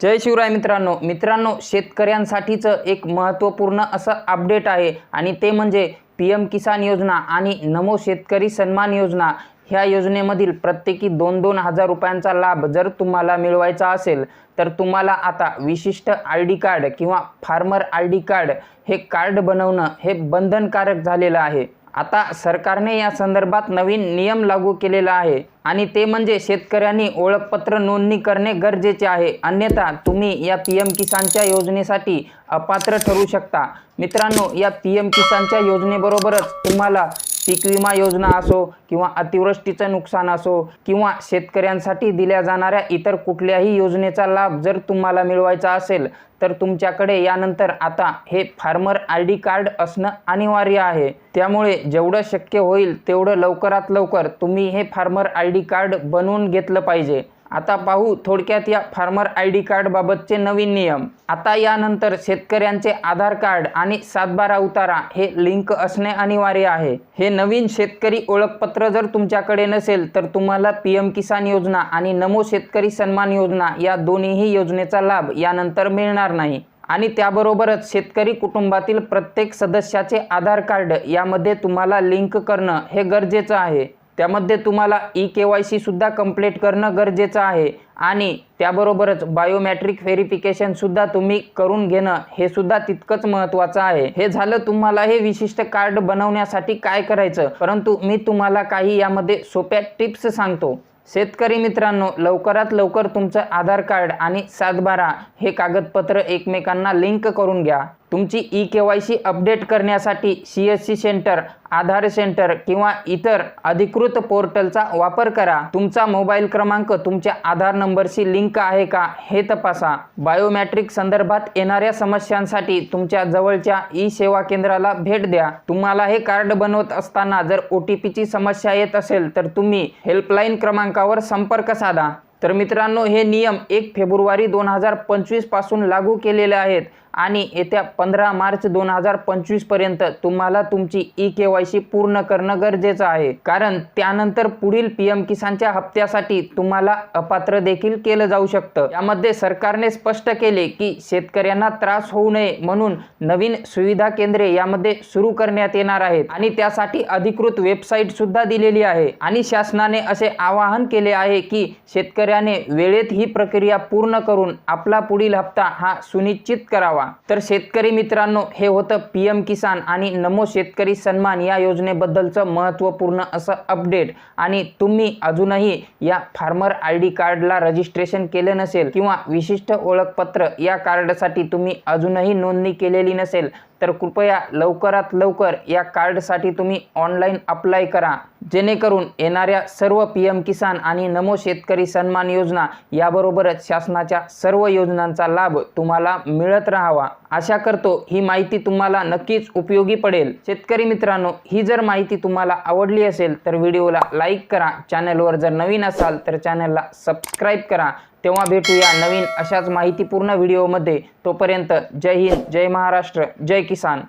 जय शिवराय मित्रांनो. मित्रांनो शेतकऱ्यांसाठीचं एक महत्त्वपूर्ण असं अपडेट आहे आणि ते म्हणजे पी एम किसान योजना आणि नमो शेतकरी सन्मान योजना. ह्या योजनेमधील प्रत्येकी दोन दोन हजार रुपयांचा लाभ जर तुम्हाला मिळवायचा असेल तर तुम्हाला आता विशिष्ट आय डी कार्ड किंवा फार्मर आय डी कार्ड हे कार्ड बनवणं हे बंधनकारक झालेलं आहे. आता सरकारने या संदर्भात नवीन नियम लागू केलेला आहे आणि ते म्हणजे शेतकऱ्यांनी ओळखपत्र नोंदणी करणे गरजेचे आहे. अन्यथा तुम्ही या पी एम किसानच्या योजनेसाठी अपात्र ठरू शकता. मित्रांनो या पी एम किसानच्या योजनेबरोबरच तुम्हाला पीक विमा योजना असो किंवा अतिवृष्टीचं नुकसान असो किंवा शेतकऱ्यांसाठी दिल्या जाणाऱ्या इतर कुठल्याही योजनेचा लाभ जर तुम्हाला मिळवायचा असेल तर तुमच्याकडे यानंतर आता हे फार्मर आय डी कार्ड असणं अनिवार्य आहे. त्यामुळे जेवढं शक्य होईल तेवढं लवकरात लवकर तुम्ही हे फार्मर आय डी कार्ड बनवून घेतलं पाहिजे. आता पाहू थोडक्यात या फार्मर आय डी कार्डबाबतचे नवीन नियम. आता यानंतर शेतकऱ्यांचे आधार कार्ड आणि सातबारा उतारा हे लिंक असणे अनिवार्य आहे. हे नवीन शेतकरी ओळखपत्र जर तुमच्याकडे नसेल तर तुम्हाला पी एम किसान योजना आणि नमो शेतकरी सन्मान योजना या दोन्हीही योजनेचा लाभ यानंतर मिळणार नाही. आणि त्याबरोबरच शेतकरी कुटुंबातील प्रत्येक सदस्याचे आधार कार्ड यामध्ये तुम्हाला लिंक करणं हे गरजेचं आहे. त्यामध्ये तुम्हाला ई के वाय सीसुद्धा कंप्लीट करणं गरजेचं आहे. आणि त्याबरोबरच बायोमॅट्रिक व्हेरिफिकेशनसुद्धा तुम्ही करून घेणं हे सुद्धा तितकंच महत्त्वाचं आहे. हे झालं तुम्हाला हे विशिष्ट कार्ड बनवण्यासाठी काय करायचं? परंतु मी तुम्हाला काही यामध्ये सोप्या टिप्स सांगतो. शेतकरी मित्रांनो लवकरात लवकर तुमचं आधार कार्ड आणि सातबारा हे कागदपत्र एकमेकांना लिंक करून घ्या. तुमची E K Y C update करण्यासाठी C S C centre Aadhaar centre किंवा इतर अधिकृत पोर्टलचा वापर करा. तुमचा मोबाईल क्रमांक तुमच्या आधार नंबरशी लिंक आहे का हे तपासा. बायोमॅट्रिक संदर्भात येणाऱ्या समस्यांसाठी तुमच्या जवळच्या ई सेवा केंद्राला भेट द्या. तुम्हाला हे कार्ड बनवत असताना जर ओ टी पीची समस्या येत असेल तर तुम्ही हेल्पलाईन क्रमांकावर संपर्क साधा. तर मित्रांनो हे नियम एक फेब्रुवारी दोन हजार पंचवीसपासून लागू केलेले आहेत. आणि येत्या पंधरा मार्च दोन हजार पंचवीसपर्यंत तुम्हाला तुमची ई के वाय सी पूर्ण करणं गरजेचं आहे. कारण त्यानंतर पुढील पी एम किसानच्या हप्त्यासाठी तुम्हाला अपात्र देखील केलं जाऊ शकतं. यामध्ये सरकारने स्पष्ट केले की शेतकऱ्यांना त्रास होऊ नये म्हणून नवीन सुविधा केंद्रे यामध्ये सुरू करण्यात येणार आहेत. आणि त्यासाठी अधिकृत वेबसाईट सुद्धा दिलेली आहे. आणि शासनाने असे आवाहन केले आहे की शेतकऱ्याने वेळेत ही प्रक्रिया पूर्ण करून आपला पुढील हप्ता हा सुनिश्चित करावा. तर शेतकरी मित्रांनो हे होतं पी एम किसान आणि नमो शेतकरी सन्मान या योजनेबद्दलचं महत्त्वपूर्ण असं अपडेट. आणि तुम्ही अजूनही या फार्मर आय डी कार्डला रजिस्ट्रेशन केले नसेल किंवा विशिष्ट ओळखपत्र या कार्डसाठी तुम्ही अजूनही नोंदणी केलेली नसेल तर कृपया लवकरात लवकर या कार्डसाठी तुम्ही ऑनलाईन अप्लाय करा. जेणेकरून येणाऱ्या सर्व पी एम किसान आणि नमो शेतकरी सन्मान योजना याबरोबरच शासनाच्या सर्व योजनांचा लाभ तुम्हाला मिळत राहावा. आशा करतो ही माहिती तुम्हाला नक्कीच उपयोगी पडेल. शेतकरी मित्रांनो ही जर माहिती तुम्हाला आवडली असेल तर व्हिडिओला लाईक करा. चॅनलवर जर नवीन असाल तर चॅनलला सबस्क्राईब करा. तेव्हा भेटूया नवीन अशाच माहितीपूर्ण व्हिडिओमध्ये. तोपर्यंत जय हिंद जय महाराष्ट्र जय किसान.